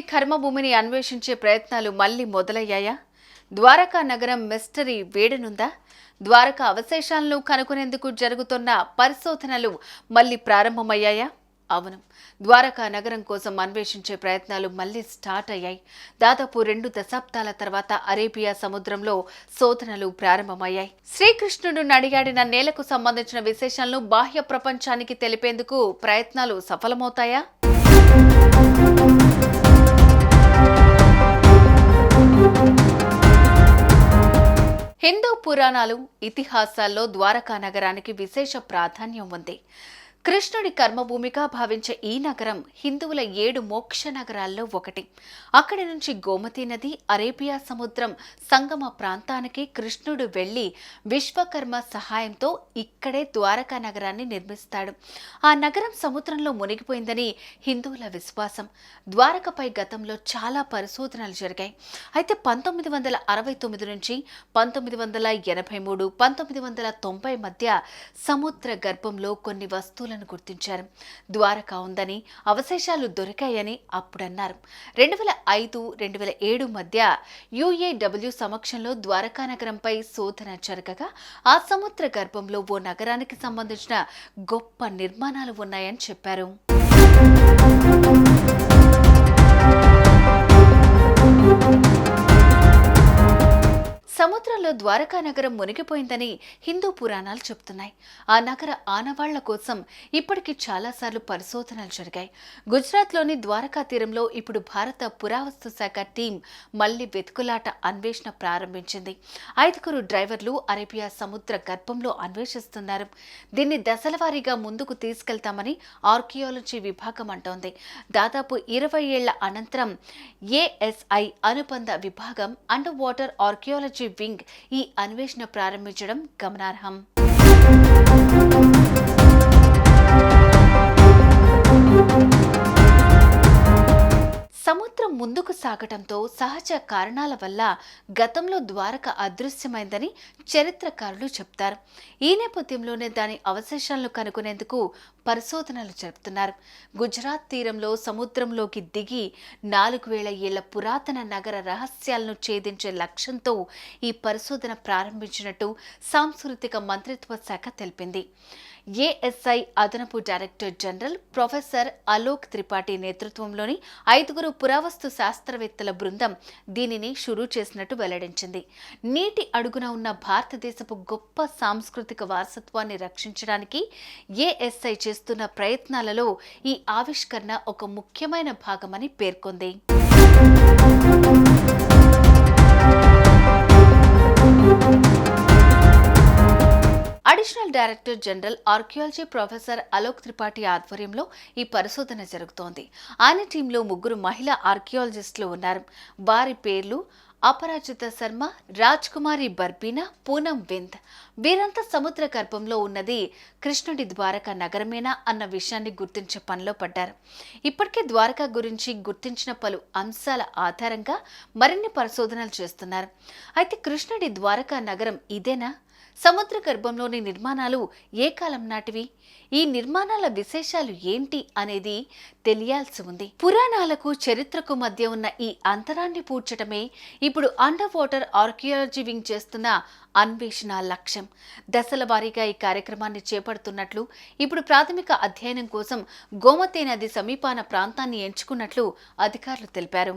కర్మభూమిని అన్వేషించే ప్రయత్నాలు మళ్ళీ మొదలయ్యాయా? ద్వారకా నగరం మిస్టరీ వేడనుందా? ద్వారకా అవశేషాలను కనుగొనేందుకు జరుగుతున్న పరిశోధనలు మళ్ళీ ప్రారంభమయ్యాయా? అవును. ద్వారకా నగరం కోసం అన్వేషించే ప్రయత్నాలు మళ్ళీ స్టార్ట్ అయ్యాయి. దాదాపు రెండు దశాబ్దాల తర్వాత అరేబియా సముద్రంలో శోధనలు ప్రారంభమయ్యాయి. శ్రీకృష్ణుడు నడియాడిన నేలకు సంబంధించిన విశేషాలను బాహ్య ప్రపంచానికి తెలిపేందుకు ప్రయత్నాలు సఫలమవుతాయా? హిందూ పురాణాలు ఇతిహాసాల్లో ద్వారకా నగరానికి విశేష ప్రాధాన్యం ఉంది. కృష్ణుడి కర్మభూమిగా భావించే ఈ నగరం హిందువుల ఏడు మోక్ష నగరాల్లో ఒకటి. అక్కడి నుంచి గోమతి నది అరేబియా సముద్రం సంగమ ప్రాంతానికి కృష్ణుడు వెళ్ళి విశ్వకర్మ సహాయంతో ఇక్కడే ద్వారకా నగరాన్ని నిర్మిస్తాడు. ఆ నగరం సముద్రంలో మునిగిపోయిందని హిందువుల విశ్వాసం. ద్వారకపై గతంలో చాలా పరిశోధనలు జరిగాయి. అయితే పంతొమ్మిది వందల అరవై తొమ్మిది నుంచి పంతొమ్మిది వందల ఎనభై మూడు పంతొమ్మిది వందల తొంభై మధ్య సముద్ర గర్భంలో కొన్ని వస్తువులు వస్తువులను గుర్తించారు. ద్వారకా ఉందని అవశేషాలు దొరికాయని అప్పుడన్నారు. రెండు వేల ఐదు రెండు వేల ఏడు మధ్య యుఏడబ్ల్యూ సమక్షంలో ద్వారకా నగరంపై శోధన జరగగా ఆ సముద్ర గర్భంలో ఓ నగరానికి సంబంధించిన గొప్ప నిర్మాణాలు ఉన్నాయని చెప్పారు. సముద్రంలో ద్వారకా నగరం మునిగిపోయిందని హిందూ పురాణాలు చెబుతున్నాయి ఆ నగర ఆనవాళ్ళ కోసం ఇప్పటికి చాలాసార్లు పరిశోధనలు జరిగాయి. గుజరాత్లోని ద్వారకా తీరంలో ఇప్పుడు భారత పురావస్తు శాఖ టీం మళ్ళీ వెతుకులాట అన్వేషణ ప్రారంభించింది. ఐదుగురు డ్రైవర్లు అరేబియా సముద్ర గర్భంలో అన్వేషిస్తున్నారు. దీన్ని దశలవారీగా ముందుకు తీసుకెళ్తామని ఆర్కియాలజీ విభాగం అంటోంది. దాదాపు ఇరవై ఏళ్ళ అనంతరం ఏఎస్ఐ అనుబంధ విభాగం అండర్ వాటర్ ఆర్కియాలజీ వింగ్ ఈ అన్వేషణ ప్రారంభించడం గమనార్హం. సాగటంతో సహజ కారణాల వల్ల గతంలో ద్వారక అదృశ్యమైందని చరిత్రకారులు చెప్తారు. ఈ నేపథ్యంలోనే దాని అవశేషాలను కనుగొనేందుకు పరిశోధనలు జరుపుతున్నారు. గుజరాత్ తీరంలో సముద్రంలోకి దిగి నాలుగు వేల ఏళ్ళ పురాతన నగర రహస్యాలను ఛేదించే లక్ష్యంతో ఈ పరిశోధన ప్రారంభించినట్టు సాంస్కృతిక మంత్రిత్వ శాఖ తెలిపింది. ఏఎస్ఐ అదనపు director general professor Alok Tripathi నేతృత్వంలోని ఐదుగురు పురావస్తు శాస్త్రవేత్తల బృందం దీనిని షురూ చేసినట్టు వెల్లడించింది. నీటి అడుగున ఉన్న భారతదేశపు గొప్ప సాంస్కృతిక వారసత్వాన్ని రక్షించడానికి ఏఎస్ఐ చేస్తున్న ప్రయత్నాలలో ఈ ఆవిష్కరణ ఒక ముఖ్యమైన భాగమని పేర్కొంది. Director general archaeology professor Alok Tripathi ఆధ్వర్యంలో ఈ పరిశోధన జరుగుతోంది. ఆయన టీంలో ముగ్గురు మహిళా ఆర్కియాలజిస్టులు ఉన్నారు. వారి పేర్లు అపరాజిత శర్మ రాజ్ కుమారి బర్బీనా పూనం వింద్. వీరంతా సముద్ర గర్భంలో ఉన్నది కృష్ణుడి ద్వారకా నగరమేనా అన్న విషయాన్ని గుర్తించే పనిలో పడ్డారు. ఇప్పటికే ద్వారకా గురించి గుర్తించిన పలు అంశాల ఆధారంగా మరిన్ని పరిశోధనలు చేస్తున్నారు. అయితే కృష్ణుడి ద్వారకా నగరం ఇదేనా? సముద్ర గర్భంలోని నిర్మాణాలు ఏ కాలం నాటివి? ఈ నిర్మాణాల విశేషాలు ఏంటి అనేది తెలియాల్సి ఉంది. పురాణాలకు చరిత్రకు మధ్య ఉన్న ఈ అంతరాన్ని పూడ్చటమే ఇప్పుడు అండర్ వాటర్ ఆర్కియాలజీ వింగ్ చేస్తున్న అన్వేషణ లక్ష్యం. దశల వారీగా ఈ కార్యక్రమాన్ని చేపడుతున్నట్లు ఇప్పుడు ప్రాథమిక అధ్యయనం కోసం గోమతి నది సమీపాన ప్రాంతాన్ని ఎంచుకున్నట్లు అధికారులు తెలిపారు.